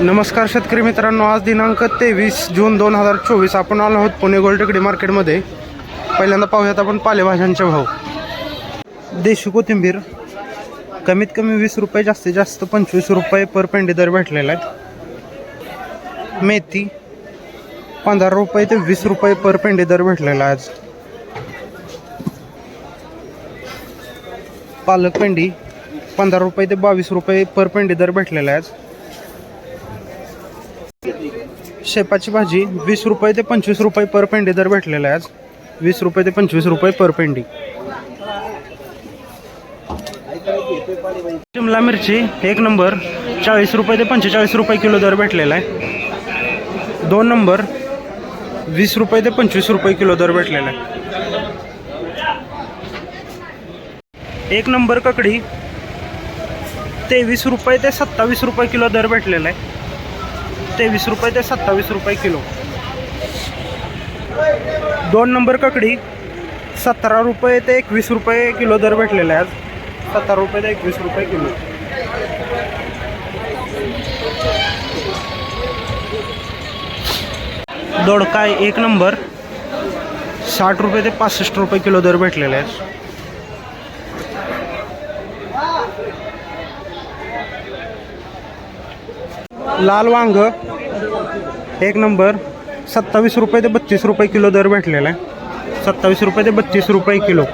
नमस्कार शेतकरी मित्रांनो आज दिनांक तेवीस जून दोन हजार चोवीस. आपण आलो आहोत पुणे गोल्डकडी मार्केटमध्ये पहिल्यांदा पाहूयात आपण पालेभाज्यांचे भाव. देशी कोथिंबीर कमीत कमी वीस रुपये जास्तीत जास्त पंचवीस रुपये पर पेंडी दर भेटलेला आहे. मेथी पंधरा रुपये ते वीस रुपये पर पेंडी दर भेटलेला आहे आज. पालक पेंडी पंधरा रुपये ते बावीस रुपये पर पेंडी दर भेटलेला आहे आज. शेपाची भाजी वीस रुपये ते पंचवीस रुपये पर पेंडी दर भेटलेला आहे आज. वीस रुपये ते पंचवीस रुपये पर पेंडी. शिमला मिरची एक नंबर चाळीस रुपये ते पंचेचाळीस रुपये किलो दर भेटलेला आहे. दोन नंबर वीस रुपये ते पंचवीस रुपये किलो दर भेटलेला आहे. एक नंबर ककडी तेवीस रुपये ते सत्तावीस रुपये किलो दर भेटलेला आहे. तेवीस रुपये ते सत्तावीस रुपये किलो. दोन नंबर ककडी सतरा रुपये ते एकवीस रुपये किलो दर भेटलेला आहे आज. सतरा रुपये ते एकवीस रुपये किलो. दोडकाय एक नंबर साठ रुपये ते पासष्ट रुपये किलो दर भेटलेला आहे लाल वांग एक नंबर. सत्तावीस रुपये ते बत्तीस रुपये किलो दर भेटलेला आहे. सत्तावीस रुपये ते बत्तीस रुपये किलो.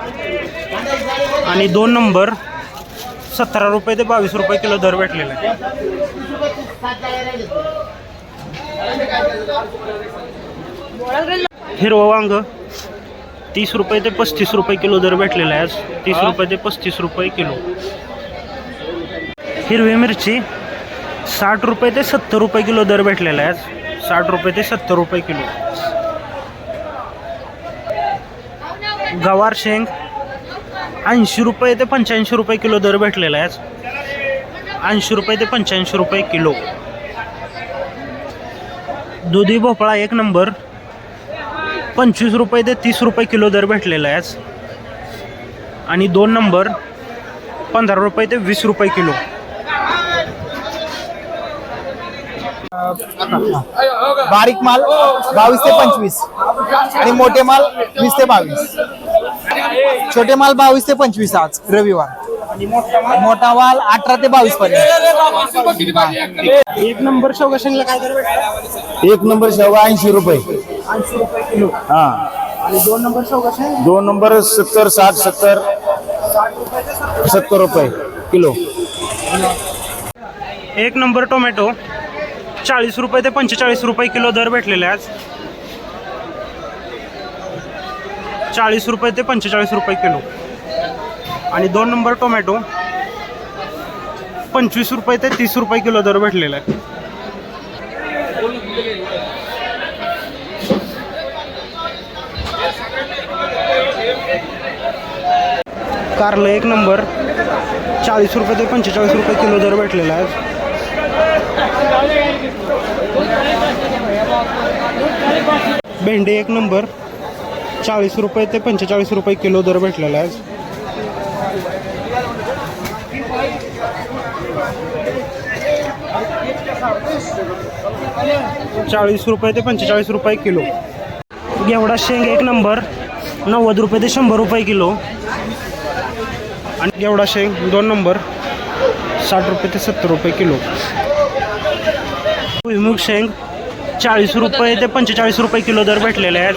आणि दोन नंबर सतरा रुपये ते बावीस रुपये किलो दर भेटलेला आहे. हिरवं वांग तीस रुपये ते पस्तीस रुपये किलो दर भेटलेला आहे. आज तीस रुपये ते पस्तीस रुपये किलो. हिरवी मिरची साठ रुपये ते सत्तर रुपये किलो दर भेटलेला आहे आज. साठ रुपये ते सत्तर रुपये किलो. गवार शेंग ऐंशी रुपये ते पंच्याऐंशी रुपये किलो दर भेटलेला आहे आज. ऐंशी रुपये ते पंच्याऐंशी रुपये किलो. दुधी भोपळा एक नंबर. पंचवीस रुपये ते तीस रुपये किलो दर भेटलेला आहे आज. आणि दोन नंबर पंधरा रुपये ते वीस रुपये किलो. बारीक माल बावीस ते पंचवीस आणि मोठे माल वीस ते बावीस. छोटे माल बावीस ते पंचवीस आज रविवार. मोठा माल अठरा ते बावीस पर्यंत. एक नंबर शेवगा शेंगला काय दर भेटला एक नंबर शेवगा ऐंशी रुपये. ऐंशी रुपये किलो. हा. आणि दोन नंबर शेवगा दोन नंबर सत्तर साठ सत्तर. सत्तर रुपये किलो. एक नंबर टोमॅटो. चाळीस रुपये ते पंचेचाळीस रुपये किलो दर भेटलेले आहेत. चाळीस रुपये ते पंचेचाळीस रुपये किलो. आणि दोन नंबर टोमॅटो पंचवीस रुपये ते तीस रुपये किलो दर भेटलेला आहे कारलं एक नंबर चाळीस रुपये ते पंचेचाळीस रुपये किलो दर भेटलेला आहे भेंडी एक नंबर. चाळीस रुपये ते पंचेचाळीस रुपये किलो दर भेटलेला आहे चाळीस रुपये ते पंचेचाळीस रुपये किलो. घेवडा शेंग एक नंबर. नव्वद रुपये ते शंभर रुपये किलो. आणि घेवडा शेंग दोन नंबर. साठ रुपये ते सत्तर रुपये किलो. भुईमुग शेंग चाळीस रुपये ते पंचेचाळीस रुपये किलो दर भेटलेले आहेत.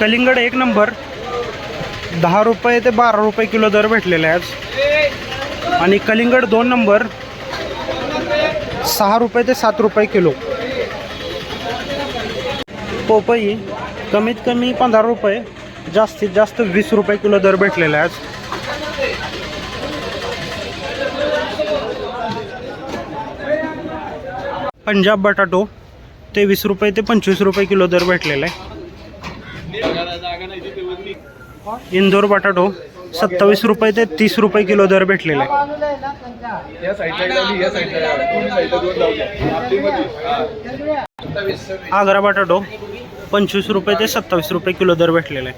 कलिंगड एक नंबर. दहा रुपये ते बारा रुपये किलो दर भेटलेले आहेत. आणि कलिंगड दोन नंबर. सहा रुपये ते सात रुपये किलो. पोपई कमीत कमी पंधरा रुपये जास्तीत जास्त वीस रुपये किलो दर भेटलेला आहे पंजाब बटाटो तेवीस रुपये ते पंचवीस रुपये किलो दर भेटलेला आहे. इंदोर बटाटो सत्तावीस रुपये ते तीस रुपये किलो दर भेटलेला आहे. आग्रा बटाटो पंचवीस रुपये ते सत्तावीस रुपये किलो दर भेटलेला आहे.